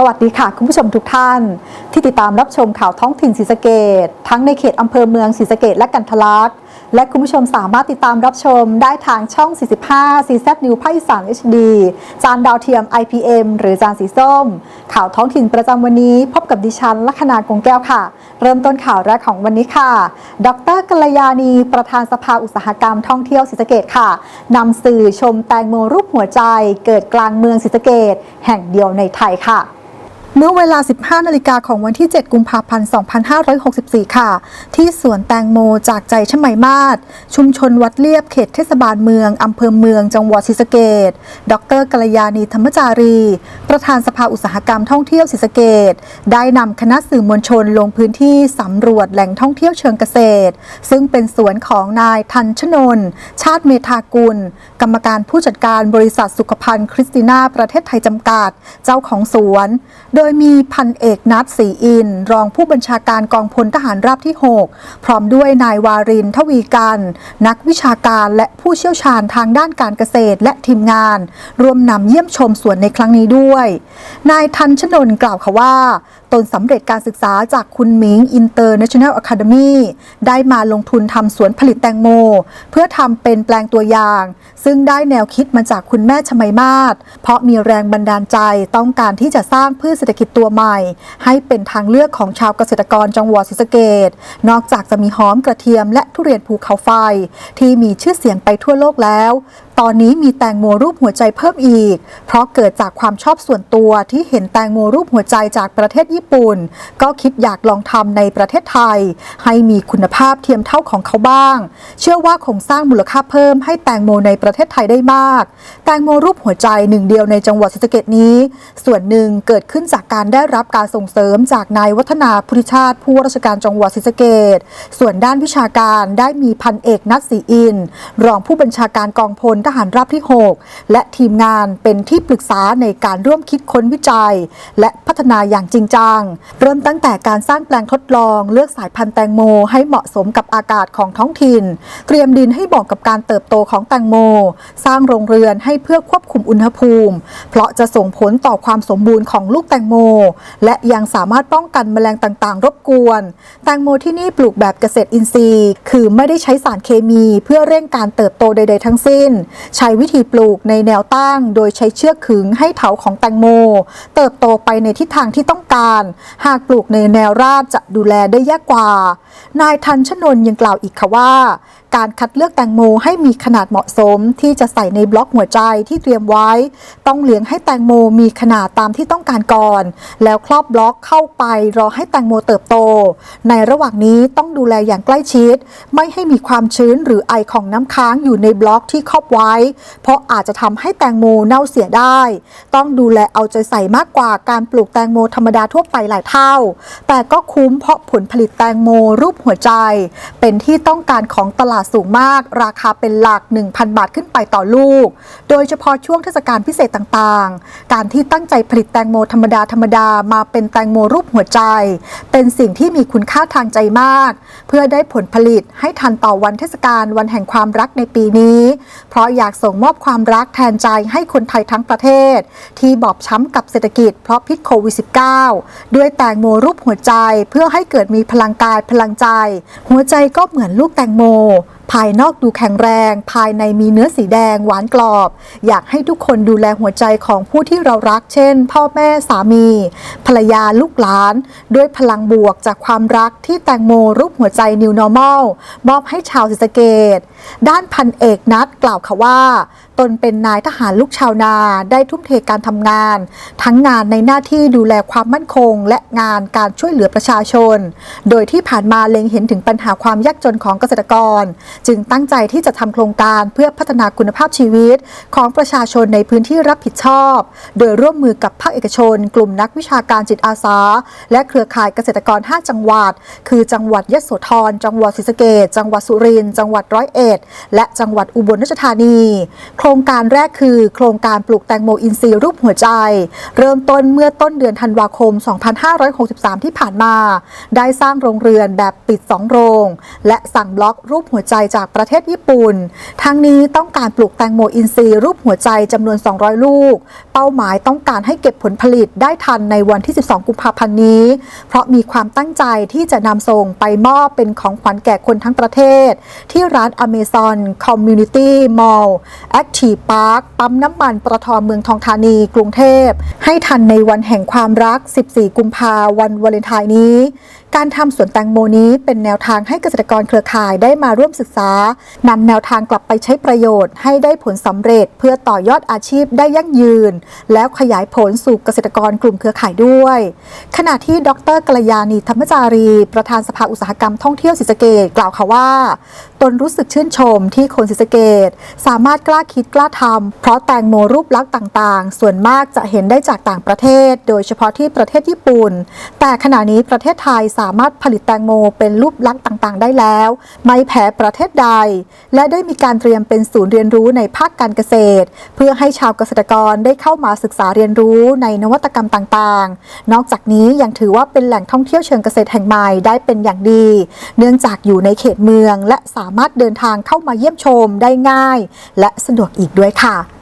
สวัสดีค่ะ คุณผู้ชมทุกท่าน ที่ติดตามรับชมข่าวท้องถิ่นศรีสะเกดทั้งในเขตอำเภอเมืองศรีสะเกดและกันทลัก และคุณผู้ชมสามารถติดตามรับชมได้ทางช่อง 45 CZ New ภาคอีสาน HD จานดาวเทียม IPM หรือจานสีส้ม ข่าวท้องถิ่นประจำวันนี้ พบกับดิฉันลัคนากงแก้วค่ะ เริ่มต้นข่าวแรกของวันนี้ค่ะ ดรกัลยาณีประธานสภาอุตสาหกรรมท่องเที่ยวศรีสะเกดค่ะนำสื่อชมแตงโมรูปหัวใจ เกิดกลางเมืองศรีสะเกดแห่งเดียวในไทยค่ะ เมื่อเวลา 15 นาฬิกาของวันที่ 7 กุมภาพันธ์ 2564 ค่ะ ที่สวนแตงโมจากใจชมัยมาศ ชุมชนวัดเลียบเขตเทศบาลเมือง อำเภอเมือง จังหวัดศรีสะเกดดรกัลยาณีธรรมจารี ประธานสภาอุตสาหกรรมท่องเที่ยวศรีสะเกดได้นำคณะสื่อมวลชนลงพื้นที่สำรวจแหล่งท่องเที่ยวเชิงเกษตร ซึ่งเป็นสวนของนายทันชนน ชาติเมธากุล กรรมการผู้จัดการบริษัทสุขภัณฑ์คริสติน่าประเทศไทยจำกัด เจ้าของสวน โดยมีพันเอกนัทศรีอิน รองผู้บัญชาการกองพลทหารราบที่ 6 พร้อมด้วยนายวารินทวีกันนักวิชาการและผู้เชี่ยวชาญทางด้านการเกษตรและทีมงาน รวมนำเยี่ยมชมสวนในครั้งนี้ด้วย นายทันชนนกล่าวค่ะว่าตนสำเร็จการศึกษาจากคุณหมิงอินเตอร์เนชั่นแนลอะคาเดมีได้มาลงทุนทำสวนผลิตแตงโม เพื่อทำเป็นแปลงตัวอย่าง ซึ่งได้แนวคิดมาจากคุณแม่ชมัยมาศเพราะมีแรงบันดาลใจต้องการที่จะสร้างพืชเศรษรษฐกิจตัวใหม่ ให้เป็นทางเลือกของชาวเกษตรกรจังหวัดศรีสะเกดนอกจากจะมีหอมกระเทียมและทุเรียนภูเขาไฟ ที่มีชื่อเสียงไปทั่วโลกแล้ว ตอนนี้มีแตงโมรูปหัวใจเพิ่มอีก เพราะเกิดจากความชอบส่วนตัวที่เห็นแตงโมรูปหัวใจจากประเทศญี่ปุ่น ก็คิดอยากลองทำในประเทศไทย ให้มีคุณภาพเทียมเท่าของเขาบ้าง เชื่อว่าคงสร้างมูลค่าเพิ่มให้แตงโมในประเทศไทยได้มาก แตงโมรูปหัวใจหนึ่งเดียวในจังหวัดศรีสะเกษนี้ ส่วนหนึ่งเกิดขึ้นจากการได้รับการส่งเสริมจากนายวัฒนาพุทธิชาติ ผู้ว่าราชการจังหวัดศรีสะเกษส่วนด้านวิชาการได้มีพันเอกนัทศรีอิน รองผู้บัญชาการกองพลทหารราบที่ 6 และทีมงานเป็นที่ปรึกษาในการร่วมคิดค้นวิจัย และพัฒนาอย่างจริงจัง เริ่มตั้งแต่การสร้างแปลงทดลองเลือกสายพันธุ์แตงโม ให้เหมาะสมกับอากาศของท้องถิ่น เตรียมดินให้เหมาะกับการเติบโตของแตงโม สร้างโรงเรือนให้เพื่อควบคุมอุณหภูมิ เพราะจะส่งผลต่อความสมบูรณ์ของลูกแตงโม และยังสามารถป้องกันแมลงต่างๆ รบกวน แตงโมที่นี่ปลูกแบบเกษตรอินทรีย์ คือไม่ได้ใช้สารเคมีเพื่อเร่งการเติบโตใด ๆ ทั้งสิ้น ใช้วิธีปลูกในแนวตั้ง โดยใช้เชือกขึงให้เถาของแตงโม เติบโตไปในทิศทางที่ต้องการ หากปลูกในแนวราบจะดูแลได้ยากกว่า นายทันชนนยังกล่าวอีกค่ะว่าการคัดเลือกแตงโมให้มีขนาดเหมาะสม ที่จะใส่ในบล็อกหัวใจที่เตรียมไว้ ต้องเลี้ยงให้แตงโมมีขนาดตามที่ต้องการก่อน แล้วครอบบล็อกเข้าไปรอให้แตงโมเติบโต ในระหว่างนี้ต้องดูแลอย่างใกล้ชิด ไม่ให้มีความชื้นหรือไอของน้ำค้างอยู่ในบล็อกที่ครอบไว้ เพราะอาจจะทำให้แตงโมเน่าเสียได้ ต้องดูแลเอาใจใส่มากกว่าการปลูกแตงโมธรรมดาทั่วไปหลายเท่า แต่ก็คุ้มเพราะผลผลิตแตงโมรูปหัวใจ เป็นที่ต้องการของตลาดสูงมาก ราคาเป็นหลัก 1,000 บาทขึ้นไปต่อลูก โดยเฉพาะช่วงเทศกาลพิเศษต่างๆ การที่ตั้งใจผลิตแตงโมธรรมดาธรรมดามาเป็นแตงโมรูปหัวใจ เป็นสิ่งที่มีคุณค่าทางใจมาก เพื่อได้ผลผลิตให้ทันต่อวันเทศกาลวันแห่งความรักในปีนี้ เพราะอยากส่งมอบความรักแทนใจให้คนไทยทั้งประเทศ ที่บอบช้ำกับเศรษฐกิจเพราะพิษโควิด -19 ด้วยแตงโมรูปหัวใจเพื่อให้เกิดมีพลังกายพลังใจ หัวใจก็เหมือนลูกแตงโม ภายนอกดูแข็งแรง ภายในมีเนื้อสีแดง หวานกรอบ อยากให้ทุกคนดูแลหัวใจของผู้ที่เรารัก เช่น พ่อแม่สามี ภรรยาลูกหลาน ด้วยพลังบวกจากความรักที่แตงโมรูปหัวใจ New Normal มอบให้ชาวศรีสะเกดด้านพันเอกนัดกล่าวค่ะว่าตนเป็นนายทหารลูกชาวนาได้ทุ่มเทการทำงาน ทั้งงานในหน้าที่ดูแลความมั่นคง และงานการช่วยเหลือประชาชน โดยที่ผ่านมาเล็งเห็นถึงปัญหาความยากจนของเกษตรกรจึงตั้งใจที่จะทำโครงการเพื่อพัฒนาคุณภาพชีวิต ของประชาชนในพื้นที่รับผิดชอบ โดยร่วมมือกับภาคเอกชน กลุ่มนักวิชาการจิตอาสา และเครือข่ายเกษตรกร 5 จังหวัด คือจังหวัดยะโสธร จังหวัดศรีสะเกษจังหวัดสุรินทร์จังหวัดร้อยเอ็ด และจังหวัดอุบลราชธานี โครรงการแรกคือ โครงการปลูกแตงโมอินทรีย์รูปหัวใจ เริ่มต้นเมื่อต้นเดือนธันวาคม 2563 ที่ผ่านมา ได้สร้างโรงเรือนแบบปิด 2 โรง และสั่งบล็อกรูปหัวใจจากประเทศญี่ปุ่น ทั้งนี้ต้องการปลูกแตงโมอินทรีย์รูปหัวใจจำนวน 200 ลูก เป้าหมายต้องการให้เก็บผลผลิตได้ทันในวันที่ 12 กุมภาพันธ์นี้ เพราะมีความตั้งใจที่จะนำส่งไปมอบเป็นของขวัญแก่คนทั้งประเทศ ที่ร้าน Amazon Community Mall Active Park ปั๊มน้ำมันปตทอเมืองทองธานีกรุงเทพ ให้ทันในวันแห่งความรัก 14 กุมภาวันวาเลนไทน์นี้ การทำสวนแตงโมนี้เป็นแนวทางให้เกษตรกรเครือข่ายได้มาร่วมศึกษานำแนวทางกลับไปใช้ประโยชน์ ให้ได้ผลสำเร็จเพื่อต่อยอดอาชีพได้ยั่งยืน แล้วขยายผลสู่เกษตรกรกลุ่มเครือข่ายด้วย ขณะที่ดรกัลยาณีธรรมจารี ประธานสภาอุตสาหกรรมท่องเที่ยวศรีสะเกดกล่าวค่ะว่า ตนรู้สึกชื่นชมที่คนศรีสะเกดสามารถกล้าคิดกล้าทำเพราะแตงโมรูปลักษณ์ต่างๆ ส่วนมากจะเห็นได้จากต่างประเทศ โดยเฉพาะที่ประเทศญี่ปุ่น แต่ขณะนี้ประเทศไทยสามารถผลิตแตงโมเป็นรูปลักษณ์ต่างๆ ได้แล้ว ไม่แพ้ประเทศใด และได้มีการเตรียมเป็นศูนย์เรียนรู้ในภาคการเกษตร เพื่อให้ชาวเกษตรกรได้เข้ามาศึกษาเรียนรู้ในนวัตกรรมต่างๆ นอกจากนี้ยังถือว่าเป็นแหล่งท่องเที่ยวเชิงเกษตรแห่งใหม่ได้เป็นอย่างดี เนื่องจากอยู่ในเขตเมือง และสามารถเดินทางเข้ามาเยี่ยมชมได้ง่าย และสะดวกอีกด้วยค่ะ